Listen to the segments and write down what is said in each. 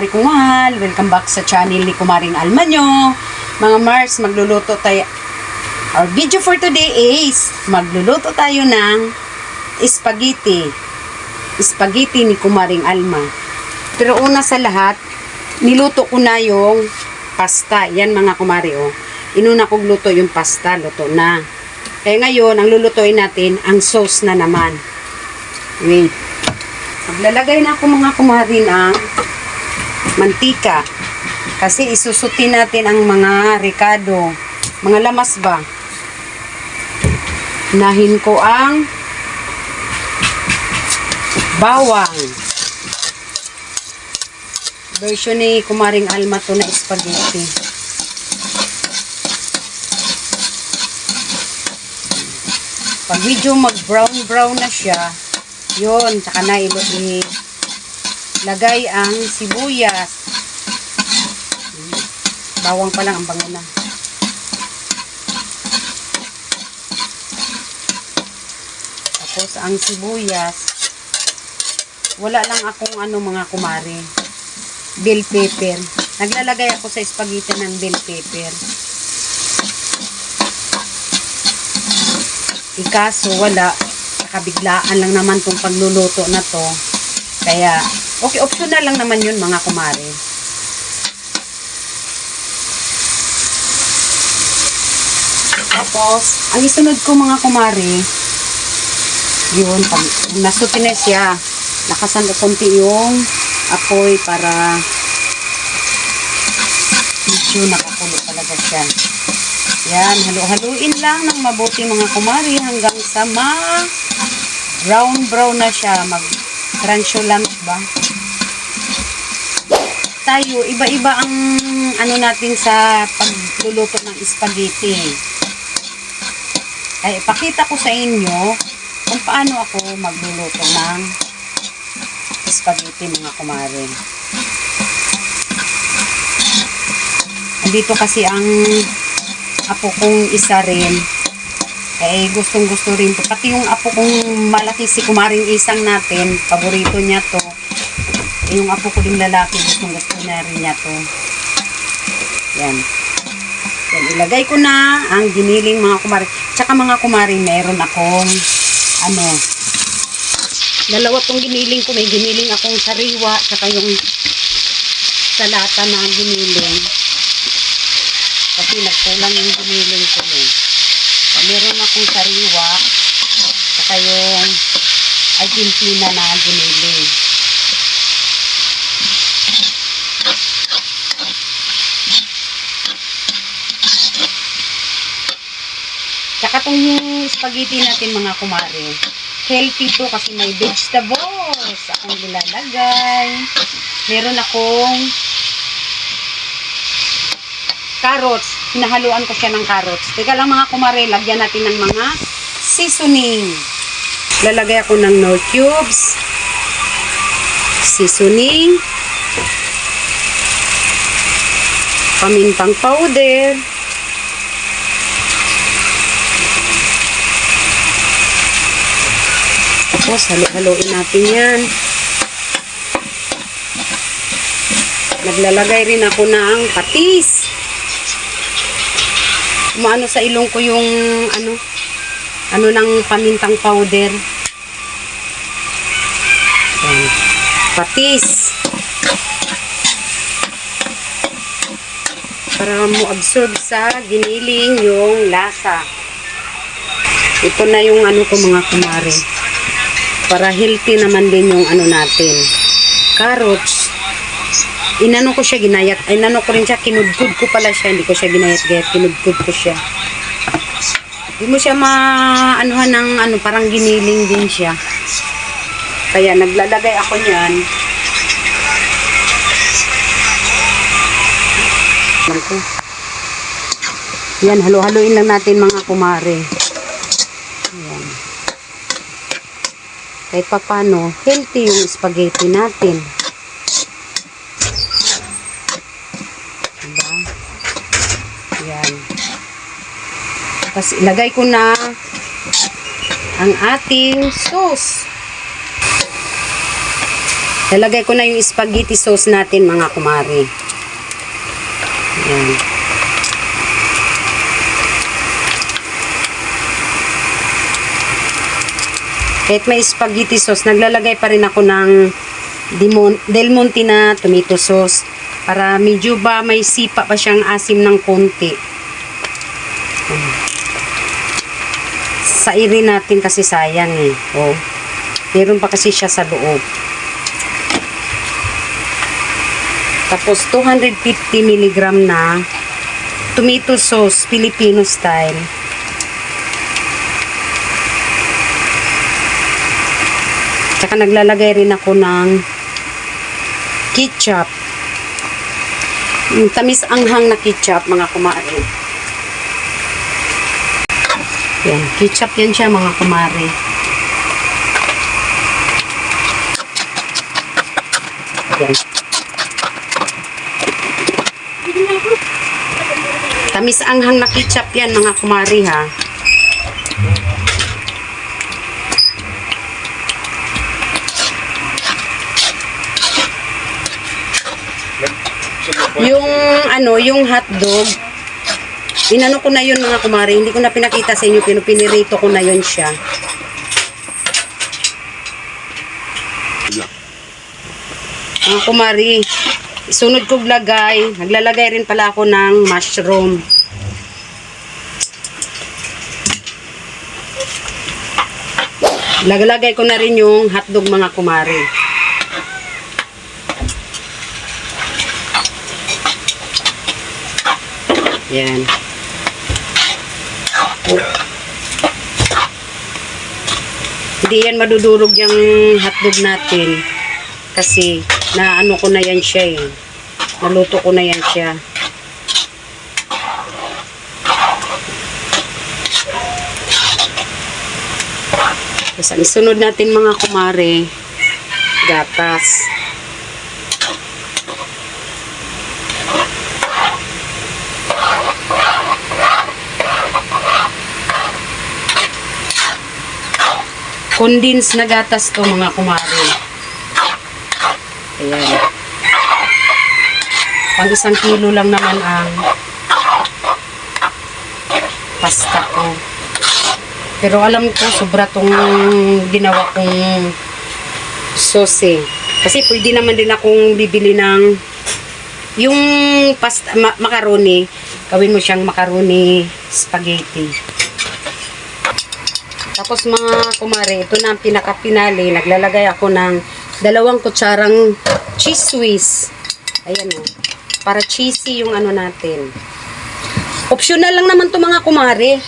Kumari kong mahal, welcome back sa channel ni Kumaring Alma nyo. Mga Mars, magluluto tayo. Our video for today is magluluto tayo ng spaghetti. Spaghetti ni Kumaring Alma. Pero una sa lahat, niluto ko na yung pasta. Yan mga kumari oh. Inuna kong luto yung pasta, luto na. Kaya ngayon, ang lulutuin natin, ang sauce na naman. Wait. Maglalagay na ako mga kumari ng mantika. Kasi isusutin natin ang mga ricado. Mga lamas ba? Nahin ko ang bawang. Version ni Kumaring Alma to na spaghetti. Pag medyo mag-brown-brown na siya, yun, tsaka na ilo ilagay ang sibuyas. Bawang pa lang ang bango na. Tapos ang sibuyas, wala lang akong ano mga kumari. Bell pepper. Naglalagay ako sa spaghetti ng bell pepper. Ikaso wala. Nakabiglaan lang naman tong pagluluto na to. Kaya, okay, optional lang naman yun mga kumari. Tapos, ang isunod ko mga kumari, yun, pag nasuti na siya, lakasan ko konti yung apoy para medyo nakakulo talaga siya. Yan, halo-haluin lang ng mabuti mga kumari hanggang sa ma brown brown na siya, mag translucent ba? Tayo, iba-iba ang ano natin sa pagluluto ng spaghetti. Ay, ipakita ko sa inyo kung paano ako magluluto ng spaghetti mga kumare. Andito kasi ang apo kong isa rin. Eh, gustong gusto rin to. Pati yung apo kong malaki si kumaring isang natin, paborito niya to. Eh, yung apo ko ding lalaki, gustong gusto na rin niya to. Yan. Yan, ilagay ko na ang giniling mga kumari. Tsaka mga kumari, meron akong ano, dalawa tong giniling ko. May giniling akong sariwa, tsaka yung salata na giniling. Kasi nagkulang yung giniling ko yun. Akong sariwa, tsaka yung Argentina na giniling. Tsaka itong spaghetti natin mga kumare. Healthy to kasi may vegetables. Akong ilalagay. Meron akong carrots. Hinahaluan ko siya ng carrots. Teka lang mga kumare, lagyan natin ng mga seasoning. Lalagay ako ng no cubes. Seasoning. Pamintang powder. Tapos, halo-haloin natin yan. Naglalagay rin ako ng patis. Umaano sa ilong ko yung ano, ano ng pamintang powder. Yan. Patis. Para mo absorb sa giniling yung lasa. Ito na yung ano ko mga kumare para healthy naman din yung ano natin. Carrots. Inano ko siya ginayat. Ay, inano ko rin siya. Kinudkud ko pala siya. Hindi ko siya ginayat-gayat. Kinudkud ko siya. Hindi mo siya maanuhan ng ano, parang giniling din siya. Kaya naglalagay ako niyan. Yan, halo-haloin lang natin mga kumare. Yan kahit pa paano, healthy yung spaghetti natin. Diba? Yan. Tapos ilagay ko na ang ating sauce. Lalagay ko na yung spaghetti sauce natin mga kumari. Yan. Kahit may spaghetti sauce, naglalagay pa rin ako ng Del Monte na tomato sauce para medyo ba may sipa pa siyang asim ng konti. Sa iri natin kasi sayang eh. Oh. Meron pa kasi siya sa loob. Tapos 250 mg na tomato sauce Filipino style. Tsaka naglalagay rin ako ng ketchup. Yung tamis anghang na ketchup mga kumari. Yan, ketchup yan siya mga kumari. Yan. Tamis anghang na ketchup yan mga kumari ha. Yung ano, yung hotdog, inano ko na yun mga kumari, hindi ko na pinakita sa inyo, pero pinirito ko na yun siya. Mga kumari, sunod kong lagay, naglalagay rin pala ako ng mushroom. Lagalagay ko na rin yung hotdog mga kumari. Yan. Hindi yan madudurog yung hotdog natin. Kasi, naano ko na yan siya eh. Naluto ko na yan siya. Tapos, ang sunod natin mga kumare, gatas. Condensed na gatas to mga kumare. Ayan. Pang isang kilo lang naman ang pasta ko. Pero alam ko, sobra tong ginawa kong sauce eh. Kasi pwede naman din akong bibili ng yung pasta, ma- macaroni, gawin mo siyang macaroni spaghetti. Tapos mga kumare, ito na ang pinaka-pinali. Naglalagay ako ng dalawang kutsarang cheese whiz. Ayan o. Para cheesy yung ano natin. Optional lang naman to mga kumare.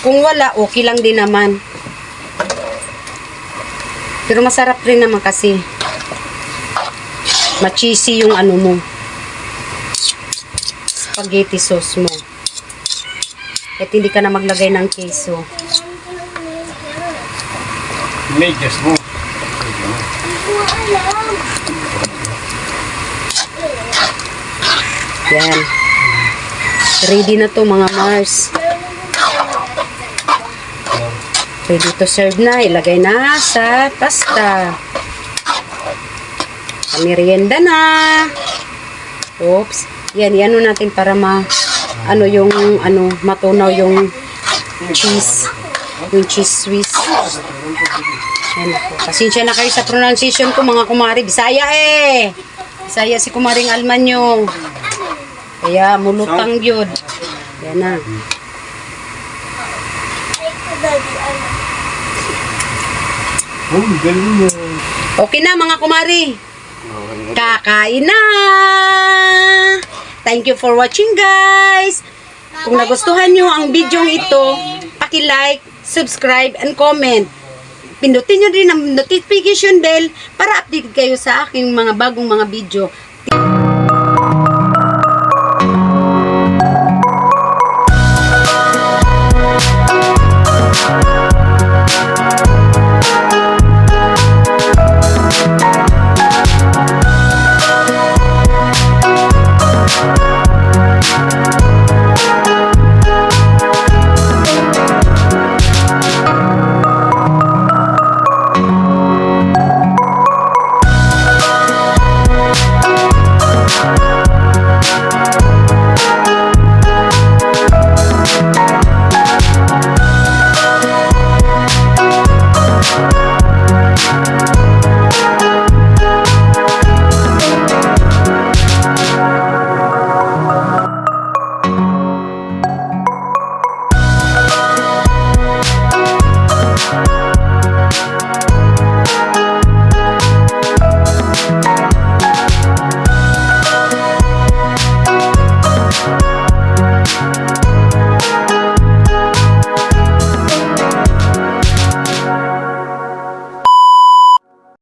Kung wala, okay lang din naman. Pero masarap rin naman kasi. Ma-cheesy yung ano mo. Spaghetti sauce mo. At hindi ka na maglagay ng keso. Medyas mo. Yan. Ready na to mga Mars. Ready to serve na. Ilagay na sa pasta. Pamirienda na. Oops. Yan, yan natin para ma ano yung ano matunaw yung cheese. Yung cheese swiss. Yan po. Pasensya na kayo sa pronunciation ko mga kumari. Bisaya eh. Bisaya si kumaring Almanyo. Kaya mulutang yun. Yan na. Oh. Okay na mga kumari. Kakain na! Thank you for watching guys! Kung nagustuhan nyo ang video ito, paki-like, subscribe, and comment. Pindutin nyo din ang notification bell para update kayo sa aking mga bagong mga video.